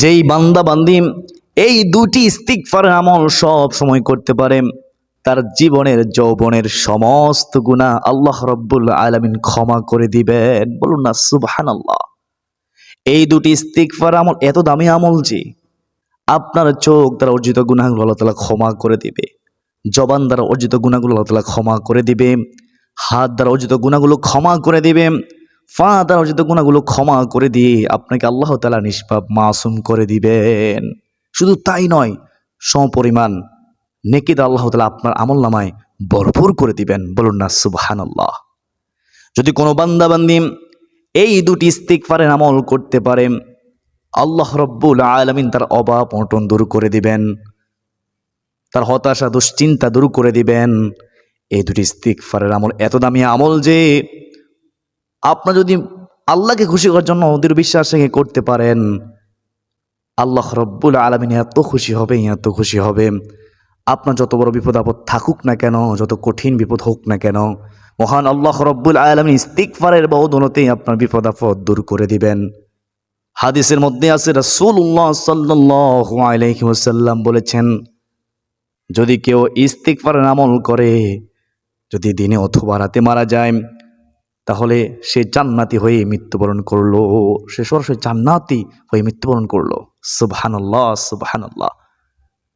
যেই বান্দা বান্দি এই দুটি ইস্তিকফার আমল সব সময় করতে পারে, তার জীবনের যৌবনের সমস্ত গুণা আল্লাহ রব্বুল আলমিন ক্ষমা করে দিবেন। বলুন না সুবহান আল্লাহ এই দুটি ইস্তিকফার আমল এত দামি আমল যে আপনার চোখ দ্বারা অর্জিত গুণাগুলো আল্লাহ তালা ক্ষমা করে দিবে, জবান দ্বারা অর্জিত গুণাগুলো আল্লাহ তালা ক্ষমা করে দিবে, হাত দ্বারা অর্জিত গুণাগুলো ক্ষমা করে দিবে ফা দ্বারা অর্জিত গুণাগুলো ক্ষমা করে দিয়ে আপনাকে আল্লাহ তালা নিষ্পাপ মাসুম করে দিবেন। শুধু তাই নয়, সমপরিমাণ নেকিদ আল্লাহ তালা আপনার আমল নামায় ভরপুর করে দিবেন। বলুন না সুবহান আল্লাহ যদি কোনো বান্দাবান্দি এই দুটি স্তিক ইস্তিকফারের আমল করতে পারে, আল্লাহ রব্বুল আলমিন তার অভাব অটন দূর করে দিবেন, তার হতাশা, দুশ্চিন্তা দূর করে দিবেন। এই দুটি ইস্তিকফারের আমল এত দামি আমল যে আপনার যদি আল্লাহকে খুশি করার জন্য ওদের বিশ্বাস রেখে করতে পারেন, আল্লাহ রব্বুল আলমিন এত খুশি হবে, এত খুশি হবে। আপনার যত বড় বিপদ আপদ থাকুক না কেন, যত কঠিন বিপদ হোক না কেন, মহান আল্লাহ রব্বুল আলমিন ইস্তিকফারের বদলতেই আপনার বিপদ আপদ দূর করে দিবেন। হাদিসের মধ্যে আছে আলাইহি ওয়াসাল্লাম বলেছেন, যদি কেউ ইস্তিকফারের আমল করে, যদি দিনে অথবা রাতে মারা যায় তাহলে সে জান্নাতি হয়ে মৃত্যুবরণ করল। সে সরাসরি জান্নাতি হয়ে মৃত্যুবরণ করল। সুবহানাল্লাহ সুবহানাল্লাহ।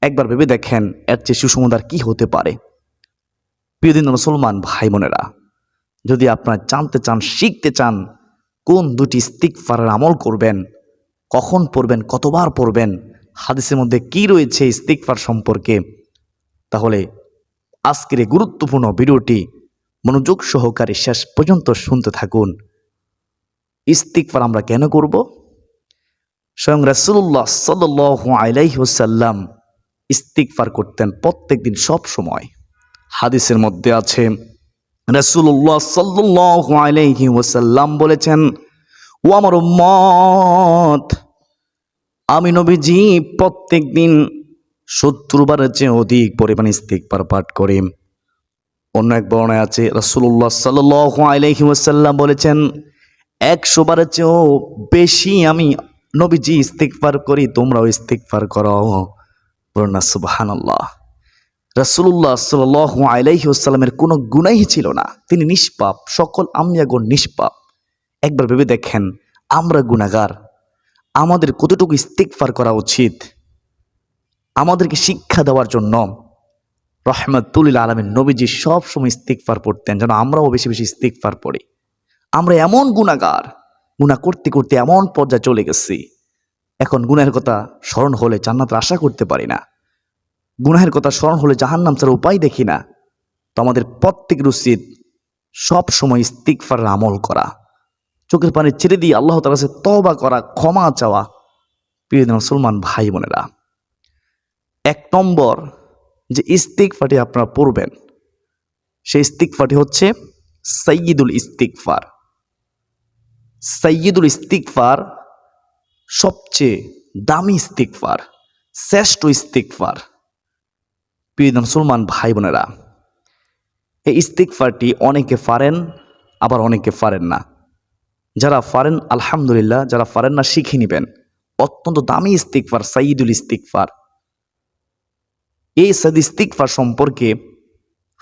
একবার ভেবে দেখেন, এর চেয়ে সুসমুদার কি হতে পারে। প্রিয়দিন মুসলমান ভাই বোনেরা, যদি আপনারা জানতে চান, শিখতে চান কোন দুটি ইস্তিকফারের আমল করবেন, কখন পড়বেন, কতবার পড়বেন, হাদিসের মধ্যে কি রয়েছে ইস্তিকফার সম্পর্কে, তাহলে আজকের এই গুরুত্বপূর্ণ ভিডিওটি মনোযোগ সহকারে শেষ পর্যন্ত শুনতে থাকুন। ইস্তিকফার আমরা কেন করব? স্বয়ং রাসুল্লাহ সাল্লু আলাইসাল্লাম ইস্তিকফার করতেন প্রত্যেক দিন সব সময়। হাদিসের মধ্যে আছে রাসুল্লাহ সাল্লু আলাইহি ওসাল্লাম বলেছেন, ও আমার মত আমি নবীজি প্রত্যেক দিন সত্তরবারের চেয়ে অধিক পরিমাণে ইস্তিকবার পাঠ করি। অন্য এক বর্ণায় আছে রাসুল্লাহ সাল্লু আলাইহি বলেছেন, একশো বারের চেয়েও বেশি আমি নবীজি ইস্তিকবার করি, তোমরাও ইস্তিকবার করো। না সুবাহান আল্লাহ রাসুল্লাহ সাল আলাইহি আসসালামের কোনো গুণাই ছিল না। তিনি নিষ্পাপ, সকল আমিয়াগণ নিষ্পাপ। একবার ভেবে দেখেন, আমরা গুণাগার আমাদের কতটুকু ইস্তিকফার করা উচিত? আমাদেরকে শিক্ষা দেওয়ার জন্য রহমতুল্লিল আলমের নবীজি সব সময় ইস্তিকফার পড়তেন, যেন আমরাও বেশি বেশি ইস্তিকফার পড়ি। আমরা এমন গুণাগার গুণা করতে করতে এমন পর্যায়ে চলে গেছি। এখন গুণের কথা স্মরণ হলে জান্নাতের আশা করতে পারি না। গুনাহের কথা স্মরণ হলে জাহান নাম ছাড়া উপায় দেখি না। তো আমাদের প্রত্যেকের উচিত সব সময় ইস্তিকফার আমল করা। চোখের পানি ছেড়ে দিয়ে আল্লাহ তার কাছে তবা করা, ক্ষমা চাওয়া। প্রিয় মুসলমান ভাই বোনেরা, এক নম্বর যে ইস্তিকফাটি আপনারা পড়বেন। সেই ইস্তিকফাটি হচ্ছে সৈয়দুল ইস্তিকফার সৈয়দুল ইস্তিকফার সবচেয়ে দামি ইস্তিকফার শ্রেষ্ঠ ইস্তিকফার প্রিয় মুসলমান ভাই বোনেরা, এই ইস্তিকফারটি অনেকে পারেন, আবার অনেকে পারেন না। যারা পারেন, আলহামদুলিল্লাহ, যারা পারেন না, শিখে নেবেন। অত্যন্ত দামি ইস্তিকফার সাইদুল ইস্তিকফার এই সাদ ইস্তিকফার সম্পর্কে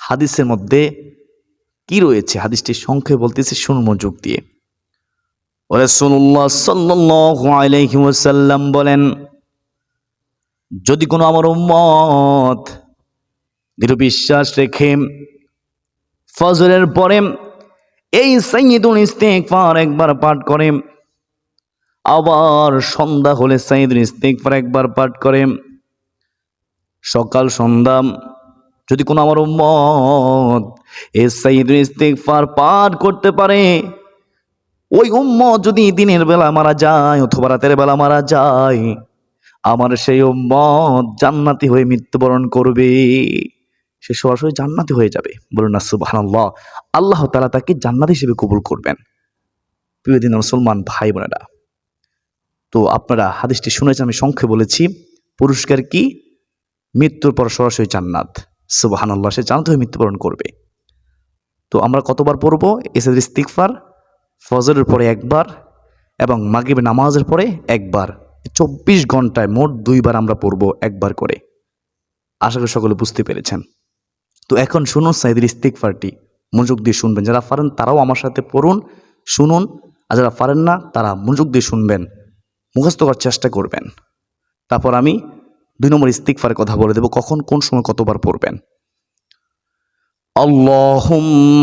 হাদিসের মধ্যে কি রয়েছে? হাদিসটি সংখ্যায় বলতেছে শুন মনোযোগ দিয়ে। রসুল্লাহ ওয়াসাল্লাম বলেন, যদি কোনো আমার উম্মত দৃঢ় বিশ্বাস রেখে ফজরের পরে এই সাইয়দুল ইস্তেগফার একবার পাঠ করে, আবার সন্ধ্যা হলে সাইয়দুল ইস্তেগফার একবার পাঠ করে সকাল সন্ধ্যা, যদি কোনো আমার উম্মত এই সাইয়দুল ইস্তেগফার পাঠ করতে পারে, ওই উম্মত যদি দিনের বেলা মারা যায় অথবা রাতের বেলা মারা যায়, আমার সেই উম্মত জান্নাতি হয়ে মৃত্যুবরণ করবে। সে সরাসরি জান্নাতি হয়ে যাবে। বলুন না, সুবহানাল্লাহ। আল্লাহ তালা তাকে জান্নাত হিসেবে কবুল করবেন। প্রিয় দিন মুসলমান ভাই বোনেরা, তো আপনারা হাদিসটি শুনেছেন, আমি সংক্ষেপে বলেছি। পুরস্কার কি? মৃত্যুর পর সরাসরি জান্নাত। সুবহানাল্লাহ, সে জান্নাত হয়ে মৃত্যুবরণ করবে। তো আমরা কতবার পড়ব? এসের ইস্তিকফার ফজরের পরে একবার এবং মাগরিব নামাজের পরে একবার। চব্বিশ ঘন্টায় মোট দুইবার আমরা পড়ব একবার করে। আশা করি সকলে বুঝতে পেরেছেন। তো এখন শুনুন সাইদের ইস্তিকফারটি মনোযোগ দিয়ে শুনবেন। যারা পারেন তারাও আমার সাথে পড়ুন, শুনুন। আর যারা পারেন না, তারা মনোযোগ দিয়ে শুনবেন। মুখস্থ করার চেষ্টা করবেন। তারপর আমি দুই নম্বর ইস্তিকফারের কথা বলে দেবো, কখন কোন সময় কতবার পড়বেন? আল্লাহুম্মা,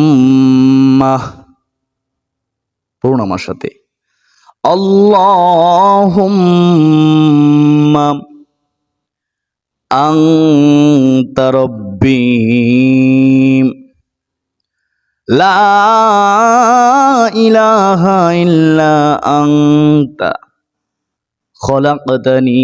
পড়ুন আমার সাথে। আল্লাহ আংতা রব্বি, লা আংতা খলাকতানি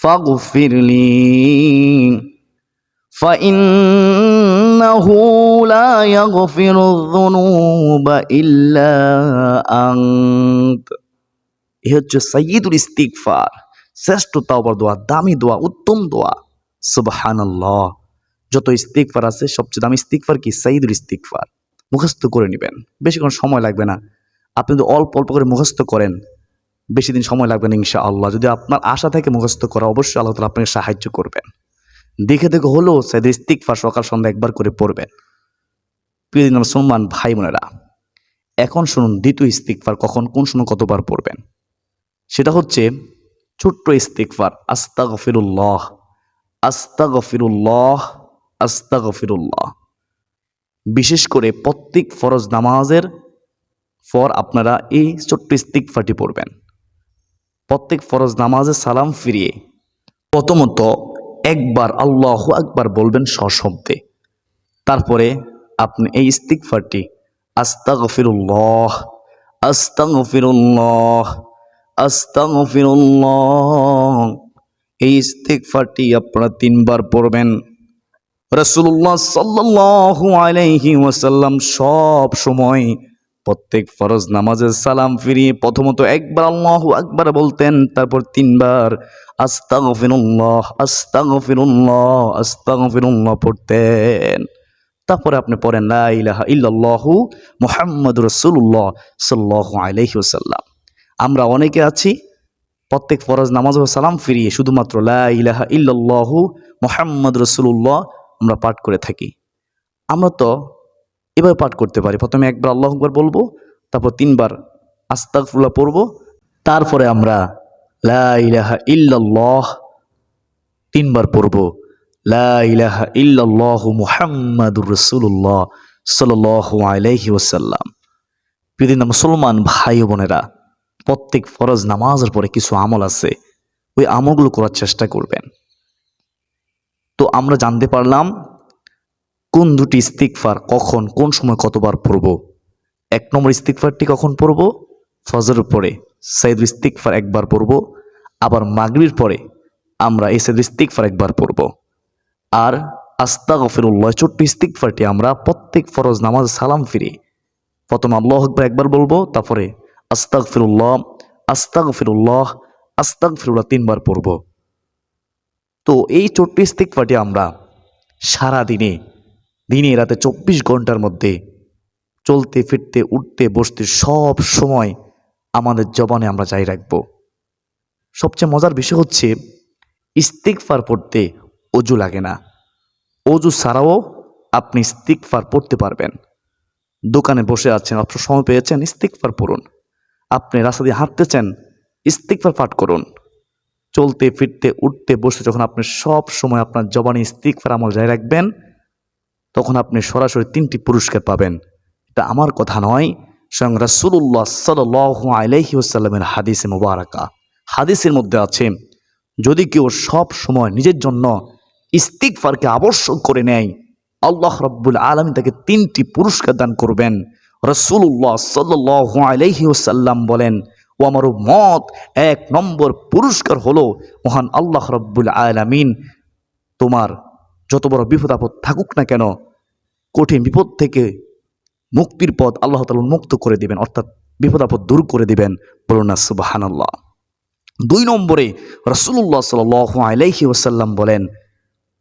فاغفر لي فإنه لا يغفر الذنوب إلا أنت এ হচ্ছে সৈয়দুল ইস্তিকফার শ্রেষ্ঠ তাওবার দোয়া দামি দোয়া উত্তম দোয়া সুবহানাল্লাহ যত ইস্তিকফার আছে সবচেয়ে দামি ইস্তিকফার কি সৈয়দুল ইস্তিকফার মুখস্থ করে নেবেন বেশি কোনো সময় লাগবে না আপনি যদি অল্প অল্প করে মুখস্থ করেন বেশি দিন সময় লাগবে না ইনশা আল্লাহ যদি আপনার আশা থেকে মুখস্থ করা, অবশ্যই আল্লাহ তালা আপনাকে সাহায্য করবেন। দেখে দেখে হলেও সৈয়দ ইস্তিকফার সকাল সন্ধ্যা একবার করে পড়বেন। প্রিয় দিন ভাই বোনেরা, এখন শুনুন দ্বিতীয় ইস্তিকফার কখন, কোন সময় কতবার পড়বেন? সেটা হচ্ছে ছোট্ট ইস্তিকফার আস্তা গফিরুল্লাহ আস্তা গফিরুল্লাহ আস্তা গফিরুল্লাহ বিশেষ করে প্রত্যেক ফরজ নামাজের পর আপনারা এই ছোট্ট ইস্তিকফারটি পড়বেন। প্রত্যেক ফরজ নামাজে সালাম ফিরিয়ে প্রথমত একবার আল্লাহ একবার বলবেন সশব্দে। তারপরে আপনি এই ইস্তিকফারটি আস্তা গফিরুল্লাহ আস্তা গফিরুল্লাহ আস্তাগফিরুল্লাহ, এই ইস্তিগফারটি আপনারা তিনবার পড়বেন। রাসূলুল্লাহ সাল্লাল্লাহু আলাইহি ওয়াসাল্লাম সব সময় প্রত্যেক ফরজ নামাজের সালাম ফিরিয়ে প্রথমত একবার আল্লাহু আকবার বলতেন, তারপর তিনবার আস্তাগফিরুল্লাহ আস্তাগফিরুল্লাহ আস্তাগফিরুল্লাহ পড়তেন। তারপরে আপনি পড়েন ইল্লাল্লাহু মুহাম্মাদুর রাসূলুল্লাহ সাল্লাল্লাহু আলাইহি ওয়াসাল্লাম। আমরা অনেকে আছি, প্রত্যেক ফরজ নামাজ ও সালাম ফিরিয়ে শুধুমাত্র লা ইলাহা মোহাম্মদ রসুল্লাহ আমরা পাঠ করে থাকি। আমরা তো এবার পাঠ করতে পারি। প্রথমে একবার আল্লাহ আকবার বলব, তারপর তিনবার আস্তাগফিরুল্লাহ পড়ব। তারপরে আমরা লা ইলাহা ইল্লাল্লাহ তিনবার পড়ব। লা ইলাহা ইল্লাল্লাহু মুহাম্মাদুর রাসূলুল্লাহ সাল্লাল্লাহু আলাইহি ওয়াসাল্লাম। প্রিয় মুসলমান ভাই বোনেরা, প্রত্যেক ফরজ নামাজের পরে কিছু আমল আছে, ওই আমলগুলো করার চেষ্টা করবেন। তো আমরা জানতে পারলাম কোন দুটি ইস্তিকফার কখন, কোন সময় কতবার পড়ব? এক নম্বর ইস্তিকফারটি কখন পড়ব? ফজরের পরে। সাইদুল ইস্তিকফার একবার পড়ব। আবার মাগরির পরে আমরা এই সাইদুল ইস্তিকফার একবার পড়ব। আর আস্তা গফিরুল্লাহ ছোট্ট ইস্তিকফারটি আমরা প্রত্যেক ফরজ নামাজ সালাম ফিরে। প্রথম আল্লাহ আকবর একবার বলব, তারপরে আস্তাক ফিরুল্লাহ আস্তাক ফিরুল্লাহ আস্তাক ফিরুল্লাহ তিনবার পড়ব। তো এই ছোট্ট ইস্তিকফাটি আমরা সারা দিনে দিনে রাতে চব্বিশ ঘণ্টার মধ্যে চলতে, ফিরতে, উঠতে, বসতে সব সময় আমাদের জবানে আমরা যাই রাখব। সবচেয়ে মজার বিষয় হচ্ছে ইস্তিকফার পড়তে অজু লাগে না। অজু ছাড়াও আপনি ইস্তিকফার পড়তে পারবেন। দোকানে বসে আছেন আপনার সময় পেয়েছেন ইস্তিকফার পড়ুন। আপনি রাস্তা দিয়ে হাঁটতেছেন ইস্তিকফার পাঠ করুন। চলতে, ফিরতে, উঠতে বসতে যখন আপনি সব সময় আপনার জবানে ইস্তিকফার আমল জারি রাখবেন তখন আপনি সরাসরি তিনটি পুরস্কার পাবেন। এটা আমার কথা নয়, স্বয়ং রাসুল্লাহ সাল আলাইহি আসাল্লামের হাদিসে মুবারাকা। হাদিসের মধ্যে আছে, যদি কেউ সব সময় নিজের জন্য ইস্তিকফারকে আবশ্যক করে নেয়, আল্লাহ রব্বুল আলমী তাকে তিনটি পুরস্কার দান করবেন। রসুল্লাহ সাল্লাহ আলহি ওসাল্লাম বলেন, ও আমার মত এক নম্বর পুরস্কার হলো মহান আল্লাহ রব্বুল আলামিন, তোমার যত বড় বিপদ আপদ থাকুক না কেন, কঠিন বিপদ থেকে মুক্তির পথ আল্লাহ তালা মুক্ত করে দিবেন, অর্থাৎ বিপদ আপদ দূর করে দিবেন। বলুন না সুবাহান আল্লাহ দুই নম্বরে রসুল্লাহ সাল আলাইহি ওসাল্লাম বলেন,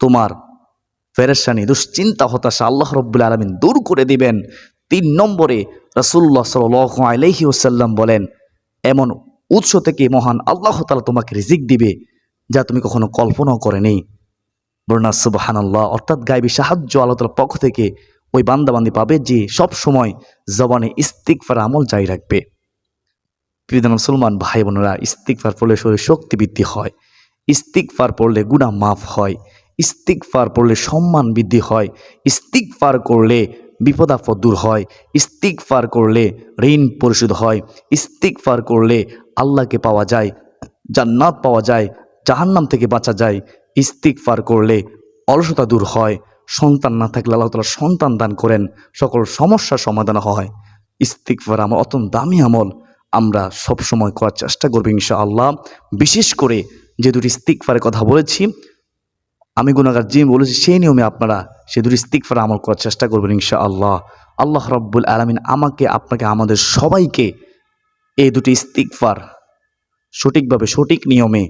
তোমার ফেরেশানি দুশ্চিন্তা, হতাশা আল্লাহ রব্বুল আলমিন দূর করে দিবেন। তিন নম্বরে রসুল্লাহ সাল আলাইহি ওসাল্লাম বলেন, এমন উৎস থেকে মহান আল্লাহ তালা তোমাকে রিজিক দিবে, যা তুমি কখনো কল্পনাও করেনি। বর্ণা সুবাহান অর্থাৎ গাইবী সাহায্য আল্লাহ পক্ষ থেকে ওই বান্দাবান্দি পাবে যে সব সময় জবানে ইস্তিকফার আমল জারি রাখবে। প্রিয় মুসলমান ভাই বোনেরা ইস্তিকফার পড়লে শরীর শক্তি বৃদ্ধি হয় ইস্তিকফার পড়লে গুণা মাফ হয় ইস্তিকফার পড়লে সম্মান বৃদ্ধি হয় ইস্তিকফার করলে বিপদাপদ দূর হয় ইস্তিকফার করলে ঋণ পরিশোধ হয় ইস্তিকফার করলে আল্লাহকে পাওয়া যায়, জান্নাত পাওয়া যায়, জাহান্নাম থেকে বাঁচা যায় ইস্তিকফার করলে অলসতা দূর হয়, সন্তান না থাকলে আল্লাহ তালা সন্তান দান করেন, সকল সমস্যার সমাধান হয়। ইস্তিকফার আমার অত্যন্ত দামি আমল, আমরা সব সময় করার চেষ্টা করব ইনশাআল্লাহ। বিশেষ করে যে দুটি ইস্তিকফারের কথা বলেছি, আমি গুণাগার যে বলেছি, সেই নিয়মে আপনারা সে দুটি ইস্তিকফার আমল করার চেষ্টা করবেন ইনশাআল্লাহ। আল্লাহ রব্বুল আলমিন আমাকে, আপনাকে, আমাদের সবাইকে এই দুটি ইস্তিকফার সঠিকভাবে, সঠিক নিয়মে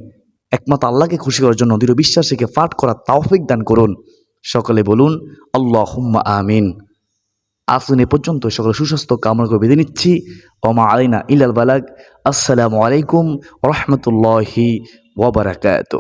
একমাত্র আল্লাহকে খুশি করার জন্য দৃঢ় বিশ্বাসীকে পাঠ করার তাওফিক দান করুন। সকলে বলুন আল্লাহ হুম্মা আমিন আসুন এ পর্যন্ত সকলে সুস্বাস্থ্য কামনা করে বেঁধে নিচ্ছি। ওমা আলিনা ইলাল বালাক আসসালামু আলাইকুম রহমতুল্লাহি ওবরাকাত